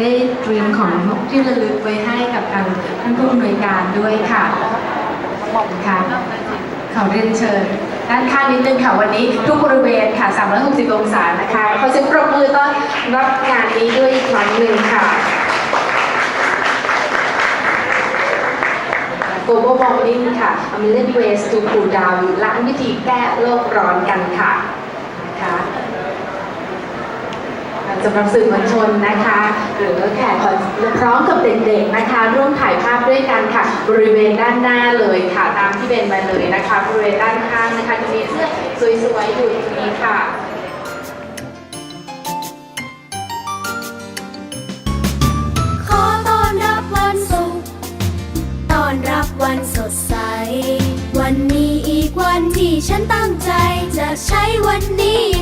ได้เตรียมของที่ระลึกไว้ให้กับทางท่านผู้อำนวยการด้วยค่ะค่ะขอเรียนเชิญด้านข้างนิดนึงค่ะวันนี้ทุกบริเวณค่ะ 360 องศานะคะขอเสียงปรบมือต้อนรับงานนี้ด้วยอีกครั้งหนึ่งค่ะ Global Warming ค่ะ A Million Ways to Cool Down ล้านวิธีแก้โลกร้อนกันค่ะนะคะ สำหรับสื่อมวลชนนะคะ หรือแขกพร้อมกับเด็กๆนะคะ ร่วมถ่ายภาพด้วยกันค่ะ บริเวณด้านหน้าเลยค่ะตามที่เป็นมาเลยนะคะ บริเวณด้านข้างนะคะจะมีเสื้อสวยๆอยู่ตรงนี้ค่ะขอต้อนรับวันศุกร์ต้อนรับวันสดใส วันนี้อีกวันที่ฉันตั้งใจจะใช้วันนี้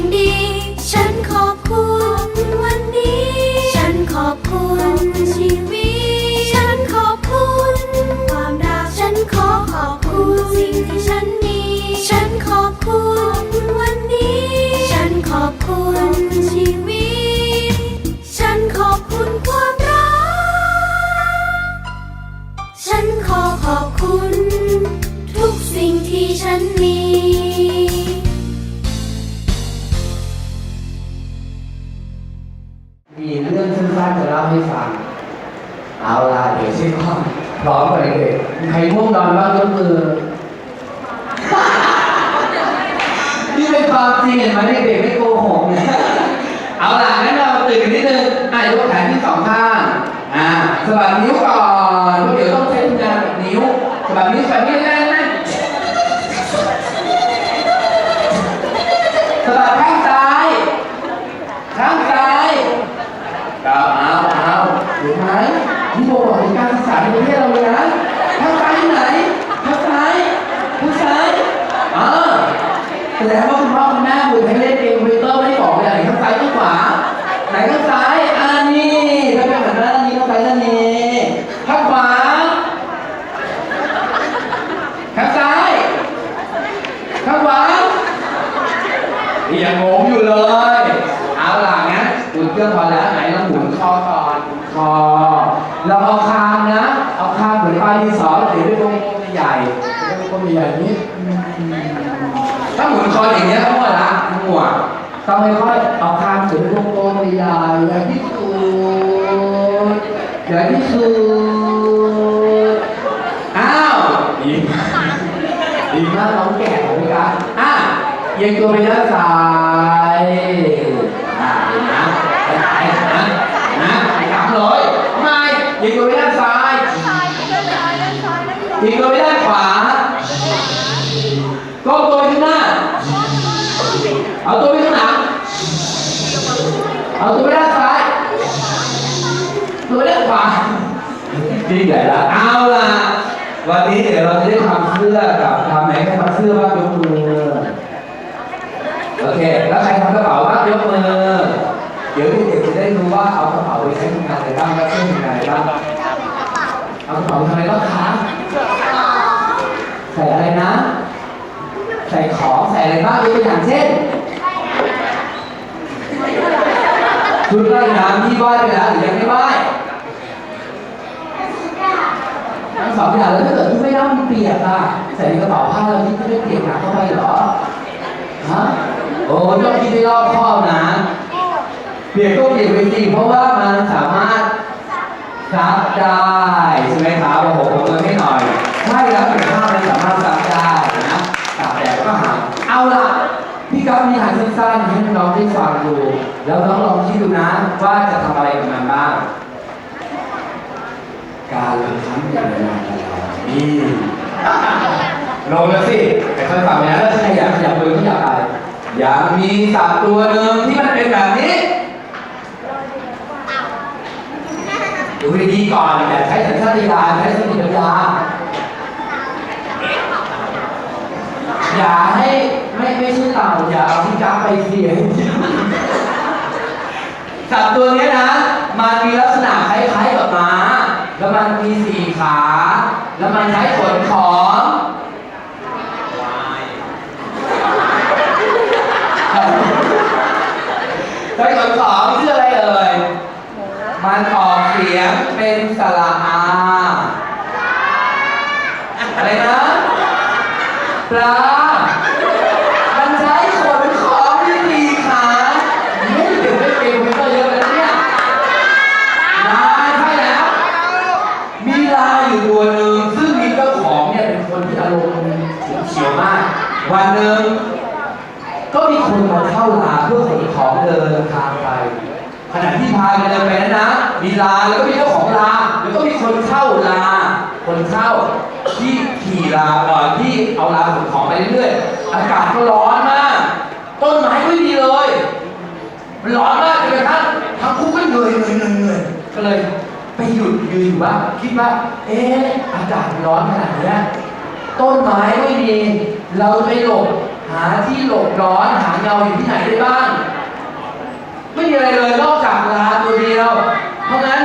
ให้ฟัง เอาล่ะเดี๋ยวเช่นพร้อมกันเด็กใครง่วงนอนบ้างยกมือ นี่เป็นความจริงเห็นไหมเด็กๆไม่โกหกเนี่ยเอาล่ะงั้นเราตื่นกันนิดนึงอะยกแขนที่สองข้าง อ่าสบัดนิ้วก่อนเพราะเดี๋ยวต้องใช้งานกับนิ้วสะบัดนิ้วสะบัดนิ้วแรงนะสะบัดข้างซ้าย ข้างซ้ายก็เอาเอาเห็นไหมนี่บอกว่าเป็นการศึกษาในประเทศเราเลยนะข้างซ้ายที่ไหนข้างซ้ายข้างซ้ายอ่าแสดงว่าคุณพ่อคุณแม่คุยให้เล่นเกมคอมพิวเตอร์ไม่ได้บอกเลยไหนข้างซ้ายข้างขวา ไหนข้างซ้ายอ่านี่ถ้าเป็นแบบนั้นอันนี้ข้างซ้ายด้านนี้ข้างขวา ข้างซ้าย ข้างขวานี่ยังงงอยู่เลย เอาล่ะงั้นอุ่นเครื่องพอแล้วไหนเราหมุนคอก่อนคอเราเอาคางนะ เอาคางเหมือนปลายดินสอเดี๋ยวด้วยวงกลมใหญ่วงกลมใหญ่นี้ถ้าหมุนคออย่างเงี้ยทั้งหมดละทั้งหมดต้องค่อยๆเอาคางเขียนวงกลมใหญ่ๆอย่ที่สุดอย่ที่สุดอ้าวดีมาก ดีมากน้องแก่ของพี่การอะ เอียงตัวไปด้านซ้ายอะนะไปไหนนะนะไปกลับเลยทำไมเอียงตัวไปด้านซ้ายเอียงตัวไปด้านขวาก้มตัวไปข้างหน้า เอาตัวไปข้างหลังเอาตัวไปด้านซ้าย ตัวไปด้านขวาดีใหญ่ละเอาล่ะวันนี้เดี๋ยวเราจะได้ทำเสื้อกับทำไหนใครทำเสื้อบ้างยกมือ โอเค แล้วใครทำกระเป๋าบ้างยกมือ เดี๋ยวเด็กๆจะได้รู้ว่าเอากระเป๋าไปใช้ทำงานอะไรบ้างและเสื้อทำงานอะไรบ้าง เอากระเป๋าไปทำอะไรบ้างคะใส่อะไรนะ ใส่ของใส่อะไรบ้างยกตัวอย่างเช่นชุดว่ายน้ำที่ว่ายไปแล้วหรือยังไม่ว่ายทั้งสองอย่างแล้วถ้าเกิดที่ไม่ได้มันเปียกอะใส่ในกระเป๋าผ้าแล้วที่ไม่เปียกหนักเข้าไปเหรอฮะ โอ้ต้องคิดให้รอบคอบนะ เปียกก็เปียกไปสิเพราะว่ามันสามารถซักได้ใช่ไหมครับโอ้โหผมมือให้หน่อย ใช่แล้วเปียกผ้ามันสามารถซักได้นะตากแดดก็หายเอาล่ะ พี่ก๊อฟมีหางสั้นๆให้น้องได้ฟังดู แล้วน้องลองคิดดูนะว่าจะทำอะไรกับมันบ้าง การลงทั้งอย่างไรนี่ลงแล้วสิแต่ค่อยฟังนะแล้วถ้าใครอยากขยับมือขยับไป อย่ามีสัตว์ตัวหนึ่งที่มันเป็นแบบนี้ดูดีก่อนอย่าใช้สัญชาตญาณใช้สติปัญญาอย่าให้ไม่ไม่ใช่เต่าอย่าเอาที่จับไปเสียงสัตว์ตัวนี้นะ มันมีลักษณะคล้ายๆกับม้า แล้วมันมีสี่ขา แล้วมันใช้ขนของ ไปขนของชื่ออะไรเอ่ย มันออกเสียงเป็นสระอาอะไรนะปลามันใช้ขนของที่สี่ขาไม่เดี๋ยวไม่เป็นมันก็เยอะแล้วเนี่ยนายใช่แล้ว มีลาอยู่ตัวหนึ่งซึ่งมีเจ้าของเนี่ยเป็นคนที่อารมณ์เฉียวมาก วันหนึ่งก็มีคนมา ของเดินทางไป ขณะที่พากันเดินไปนั้นนะ มีลาแล้วก็มีเจ้าของลาแล้วก็มีคนเช่าลา คนเช่าที่ขี่ลาก่อที่เอาลาขนของไปเรื่อยๆอากาศก็ร้อนมาก ต้นไม้ก็ไม่ดีเลยมันร้อนมากจนกระทั่งทั้งคู่ก็เหนื่อยเหนื่อยเหนื่อยเหนื่อยก็เลยไปหยุดยืนอยู่ว่าคิดว่า เอ๊ะอากาศร้อนขนาดนี้ต้นไม้ไม่มีเราจะไปหลบหาที่หลบร้อนหาเงาอยู่ที่ไหนได้บ้าง ไม่มีอะไรเลยนอกจากลาตัวเดียว เพราะงั้น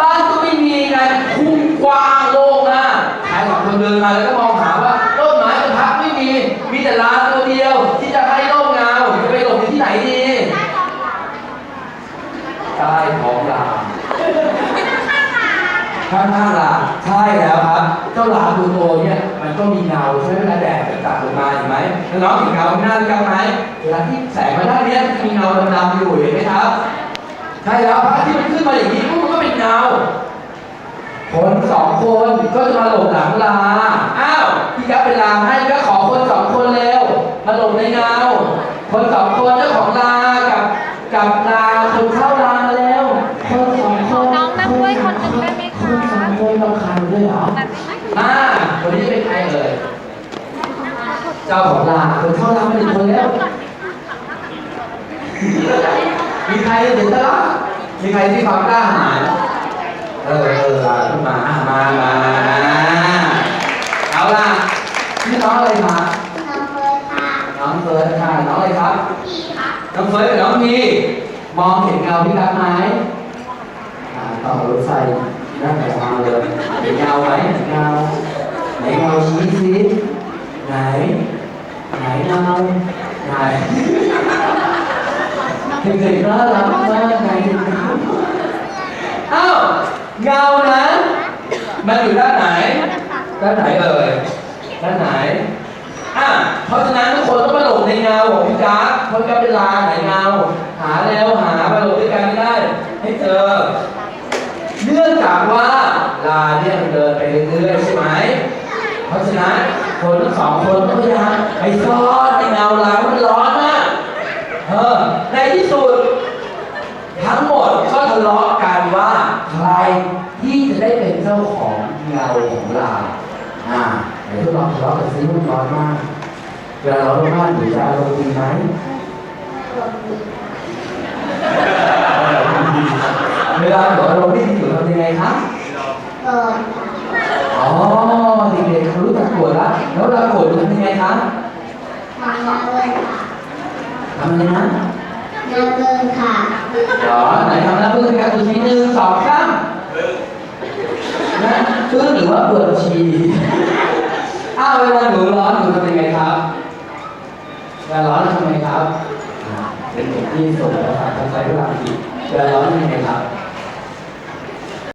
บ้านก็ไม่มีกันคุ้มกว้างโล่งนะชายสองคนเดินมาแล้วก็มองหาว่าต้นไม้ต้นพักไม่มี มีแต่ลาตัวเดียว ที่จะให้ร่มเงาจะไปหลบอยู่ที่ไหนดีใต้ท้องลา ข้างข้าลาใช่แล้วครับ เจ้าลาตัวโตเนี่ยมันก็มีเงาใช่ไหมเวลาแดดจะจับลงมาเห็นไหมน้องเห็นเงาข้างหน้าหรือยังไหมเวลาที่แสงมาด้านนี้มีเงาดำๆอยู่เห็นไหมครับใช่แล้วพระที่มันขึ้นมาอย่างนี้ปุ๊บมันก็เป็นเงาคนสองคนก็จะมาหลบหลังลาอ้าวพี่กั๊เป็นลาให้ก็ขอคนสองคนเร็วมาหลบในเงาคนสองคนเจ้าของลากั เจ้าของลาคนเข้าลามาหนึ่งคนแล้ว มีใครเห็นตลาดมีใครที่ความกล้าหาญเออเออมาขึ้นมาอะมามามาเอาล่ะนี่น้องอะไรคะน้องเฟิร์สค่ะน้องอะไรครับน้องเฟิร์สกับน้องพีมองเห็นเงาพี่กั๊บไหมอ่าต่อรถไฟนั่งแต่มาเลยเห็นเงาไหมเห็นเงาไหนเงาชี้สิไหน ไหนเงาไหน เด็กๆน่ารักมากไงอ้าวเงานั้น มันอยู่ด้านไหน ด้านไหนเอ่ย ด้านไหน อะ เพราะฉะนั้นทุกคนต้องมาหลบในเงาของพี่จ๊าเพราะจะเป็นลาไหนเงา หาแล้วหามาหลบด้วยกันไม่ได้ ให้เจอ เนื่องจากว่าลาเนี่ยมันเดินไปเรื่อยๆใช่ไหม เพราะฉะนั้นคนทั้งสองคนก็พยายามไปซ่อนในเงาลามันร้อนมากเออในที่สุด ทั้งหมดก็ทะเลาะกันว่าใครที่จะได้เป็นเจ้าของเงาของเราอ่าเดี๋ยวทดลองทะเลาะกันซิมันร้อนมาก เวลาร้อนมากหรือจะอารมณ์ดีไหมเวลาหนูอารมณ์ไม่ดีหนูทำยังไงครับอ๋อเด็กๆเขารู้จักโกรธแล้วแล้วเวลาโกรธหนูทำยังไงครับทำอะไรนะ เหรอไหนทำหน้าพึ่งกันตัวชี้หนึ่งสองสามนะพึ่งหรือว่าปวดฉี่อ้าวเวลาหนูร้อนหนูทำยังไงครับเวลาร้อนทำยังไงครับอ่าเด็กที่ส่งเวลาผิดเวลาร้อนทำยังไงครับ